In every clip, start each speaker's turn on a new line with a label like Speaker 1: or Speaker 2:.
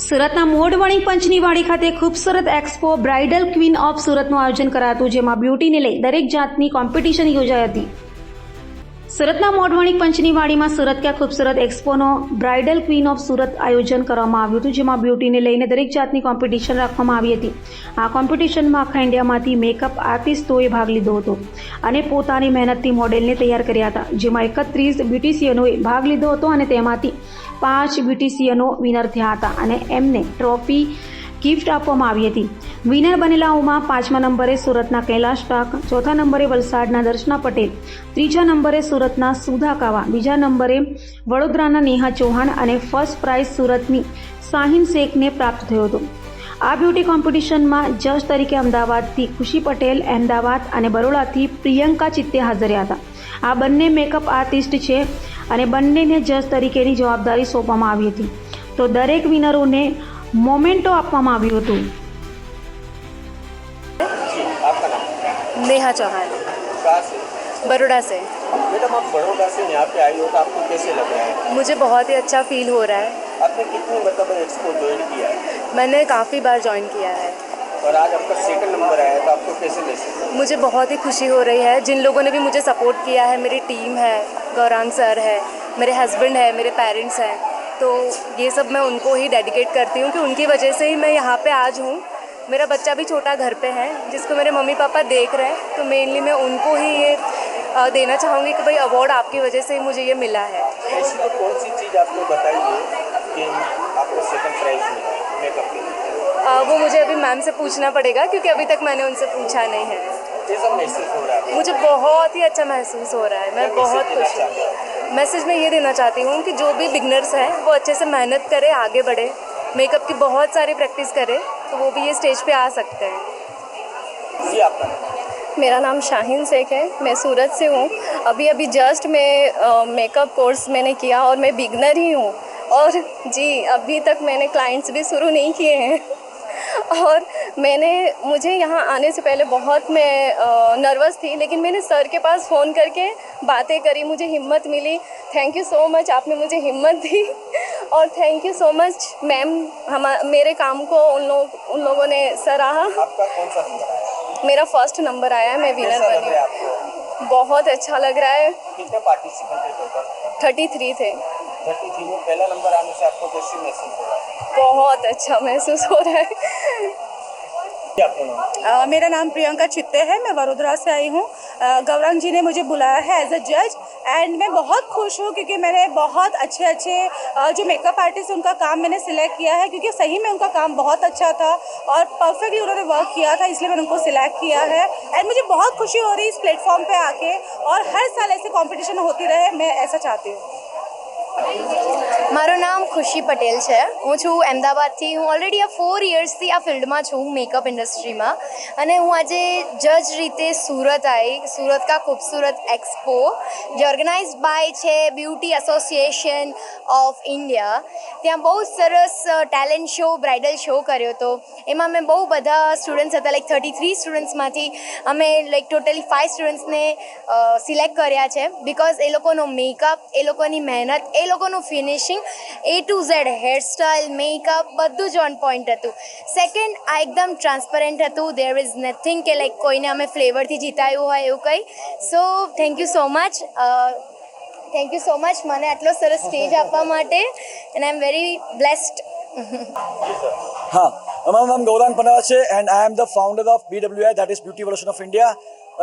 Speaker 1: સુરતના મોઢવણી પંચની વાડી ખાતે ખૂબસૂરત એક્સપો બ્રાઇડલ ક્વીન ઓફ સુરતનું આયોજન કરાતું, જેમાં બ્યુટીને લઈ દરેક જાતની કોમ્પિટિશન યોજાઈ હતી. સુરતના મોઢવણી પંચની વાડીમાં સુરત ક્યાં ખૂબસૂરત એક્સપોનો બ્રાઇડલ ક્વીન ઓફ સુરત આયોજન કરવામાં આવ્યું હતું, જેમાં બ્યુટીને લઈને દરેક જાતની કોમ્પિટિશન રાખવામાં આવી હતી. આ કોમ્પિટિશનમાં આખા ઇન્ડિયામાંથી મેકઅપ આર્ટિસ્ટોએ ભાગ લીધો હતો અને પોતાની મહેનતથી મોડેલને તૈયાર કર્યા હતા. જેમાં એકત્રીસ બ્યુટિશિયનોએ ભાગ લીધો હતો અને તેમાંથી પાંચ બ્યુટિશિયનો વિનર થયા હતા અને એમને ટ્રોફી ગિફ્ટ આપવામાં આવી હતી. વિનર બનેલાઓમાં પાંચમા નંબરે સુરતના કૈલાશ ટાક ચોથા નંબરે વલસાડના દર્શના પટેલ, ત્રીજા નંબરે સુરતના સુધા કાવા, બીજા નંબરે વડોદરાના નેહા ચૌહાણ અને ફર્સ્ટ પ્રાઇઝ સુરતની શાહીન શેખને પ્રાપ્ત થયો હતો. આ બ્યુટી કોમ્પિટિશનમાં જજ તરીકે અમદાવાદથી ખુશી પટેલ અહેમદાબાદ અને બરોડાથી પ્રિયંકા ચિત્તે હાજર હતા. આ બંને મેકઅપ આર્ટિસ્ટ છે અને બંનેને જજ તરીકેની જવાબદારી સોંપવામાં આવી હતી. તો દરેક વિનરોને મોમેન્ટો આપવામાં આવ્યું હતું
Speaker 2: नेहा चौहान। बड़ोड़ा से।
Speaker 3: मैडम आप बड़ोड़ा से यहाँ पे आई हो तो आपको कैसे लग रहा है?
Speaker 2: मुझे बहुत ही अच्छा फील हो रहा है।
Speaker 3: आपने कितनी मतलब एक्सपो ज्वाइन किया? है
Speaker 2: मैंने काफ़ी बार ज्वाइन किया है।
Speaker 3: और आज आपका सेकंड नंबर आया है तो आपको कैसे ले
Speaker 2: मुझे बहुत ही खुशी हो रही है। जिन लोगों ने भी मुझे सपोर्ट किया है मेरी टीम है गौरांग सर है मेरे हस्बैंड है मेरे पेरेंट्स हैं। तो ये सब मैं उनको ही डेडिकेट करती हूँ कि उनकी वजह से ही मैं यहाँ पे आज हूँ। मेरा बच्चा भी छोटा घर पे है जिसको मेरे मम्मी पापा देख रहे हैं तो मेनली मैं उनको ही ये देना चाहूँगी कि भाई अवार्ड आपकी वजह से ही मुझे ये मिला है।
Speaker 3: ऐसी तो कौन सी चीज़ आपने बताई कि आपको सेकंड प्राइज मिला मेकअप के
Speaker 2: वो मुझे अभी मैम से पूछना पड़ेगा क्योंकि अभी तक मैंने उनसे पूछा नहीं है? मुझे बहुत ही अच्छा महसूस हो रहा है मैं बहुत खुश हैं? मैसेज मैं ये देना चाहती हूँ कि जो भी बिगनर्स हैं वो अच्छे से मेहनत करें आगे बढ़े मेकअप की बहुत सारी प्रैक्टिस करें तो वो भी ये स्टेज पे आ सकते हैं।
Speaker 3: जी आपका
Speaker 4: मेरा नाम शाहीन शेख है मैं सूरत से हूँ। अभी अभी जस्ट मैं मेकअप कोर्स मैंने किया और मैं बिगनर ही हूँ। और जी अभी तक मैंने क्लाइंट्स भी शुरू नहीं किए हैं। और मैंने मुझे यहाँ आने से पहले बहुत मैं नर्वस थी लेकिन मैंने सर के पास फ़ोन करके बातें करी मुझे हिम्मत मिली। थैंक यू सो मच आपने मुझे हिम्मत दी। और thank you so much ma'am हम मेरे काम को उन लोग उन लोगों ने सराहा
Speaker 3: सा
Speaker 4: मेरा फ़र्स्ट नंबर आया है मैं विनर बनी बहुत अच्छा लग रहा है।
Speaker 3: कितने पार्टिसिपेंट टोटल
Speaker 4: थर्टी थ्री थे।
Speaker 3: थ्री में पहला नंबर आने से आपको कैसे महसूस हो रहा है।
Speaker 4: बहुत अच्छा महसूस हो रहा है।
Speaker 5: अ, मेरा नाम प्रियंका चित्ते है मैं वडोदरा से आई हूँ। गौरांग जी ने मुझे बुलाया है एज अ जज एंड मैं बहुत खुश हूँ क्योंकि मैंने बहुत अच्छे अच्छे जो मेकअप आर्टिस्ट उनका काम मैंने सिलेक्ट किया है क्योंकि सही में उनका काम बहुत अच्छा था और परफेक्टली उन्होंने वर्क किया था इसलिए मैंने उनको सिलेक्ट किया है। एंड मुझे बहुत खुशी हो रही इस प्लेटफॉर्म पर आके और हर साल ऐसे कॉम्पिटिशन होती रहे मैं ऐसा चाहती हूँ।
Speaker 6: Maro, no. ખુશી પટેલ છે. હું છું અમદાવાદથી. હું ઓલરેડી આ ફોર યર્સથી આ ફિલ્ડમાં છું મેકઅપ ઇન્ડસ્ટ્રીમાં અને હું આજે જજ રીતે સુરત આવી સુરત કા ખૂબસૂરત એક્સપો જે ઓર્ગેનાઇઝ બાય છે બ્યુટી એસોસિએશન ઓફ ઇન્ડિયા ત્યાં બહુ સરસ ટેલેન્ટ શો બ્રાઇડલ શો કર્યો હતો. એમાં મેં બહુ બધા સ્ટુડન્ટ્સ હતા. લાઈક થર્ટી થ્રી સ્ટુડન્ટ્સમાંથી અમે લાઈક ટોટલી ફાઇવ સ્ટુડન્ટ્સને સિલેક્ટ કર્યા છે. બિકોઝ એ લોકોનો મેકઅપ એ લોકોની મહેનત, એ લોકોનું finishing A to Z hairstyle makeup બધું જ ઓન પોઈન્ટ હતું. સેકન્ડ આ એકદમ ટ્રાન્સપરન્ટ હતું. દેર ઇઝ નથિંગ કે લાઈક કોઈને અમે ફ્લેવરથી જીતાયું હોય એવું કંઈ. So thank you so much thank you so much મને આટલો સરસ સ્ટેજ આપવા માટે. And I am very blessed
Speaker 7: હા, અમારું નામ ગૌરાંગ પનાવા છે and I am the founder of BWI that is beauty evolution of India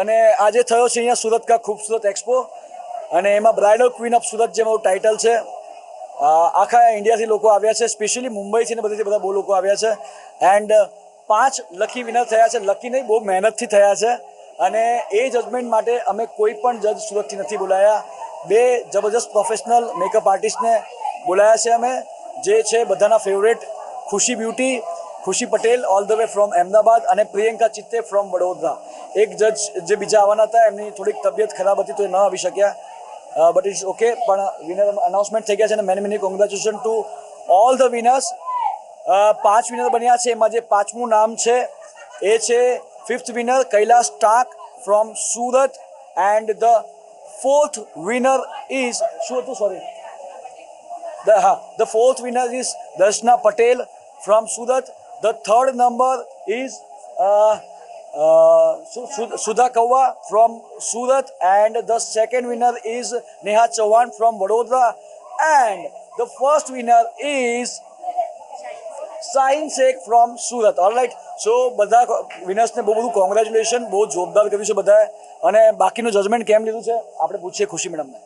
Speaker 7: અને આજે થયો છે અહીંયા સુરત કા ખૂબસૂરત એક્સપો અને એમાં બ્રાઇડલ ક્વીન ઓફ સુરત જે મારું ટાઇટલ છે આખા ઇન્ડિયાથી લોકો આવ્યા છે, સ્પેશિયલી મુંબઈથી ને બધેથી બધા બહુ લોકો આવ્યા છે. એન્ડ પાંચ લકી વિનર થયા છે. લકી નહીં, બહુ મહેનતથી થયા છે. અને એ જજમેન્ટ માટે અમે કોઈ પણ જજ સુરતથી નથી બોલાયા. બે જબરજસ્ત પ્રોફેશનલ મેકઅપ આર્ટિસ્ટને બોલાયા છે અમે. જે છે બધાના favourite Khushi beauty Khushi Patel all the way from Ahmedabad અને પ્રિયંકા ચિત્તે ફ્રોમ વડોદરા. એક જજ જે બીજા આવવાના હતા, એમની થોડીક તબિયત ખરાબ હતી તો એ ન આવી શક્યા. બટ ઇટ્સ ઓકે પણ વિનર અનાઉન્સમેન્ટ થઈ ગયા છે અને many many congratulation to all the winners પાંચ વિનર બન્યા છે. એમાં જે પાંચમું નામ છે, એ છે fifth winner Kailas Tak from Surat. And the fourth winner is શું હતું સોરી ધ હા the fourth winner is Darshana Patel from Surat. The third number Su- Sudha Kawa from Surat, and the second winner is Neha Chauhan from Vadodara, and the first winner is Sain Shaikh from Surat all right so બધા વિનર્સને બહુ બધું congratulation બહુ જોરદાર કર્યું છે બધાએ અને બાકીનું જજમેન્ટ કેમ લીધું છે આપણે પૂછીએ ખુશી મેડમને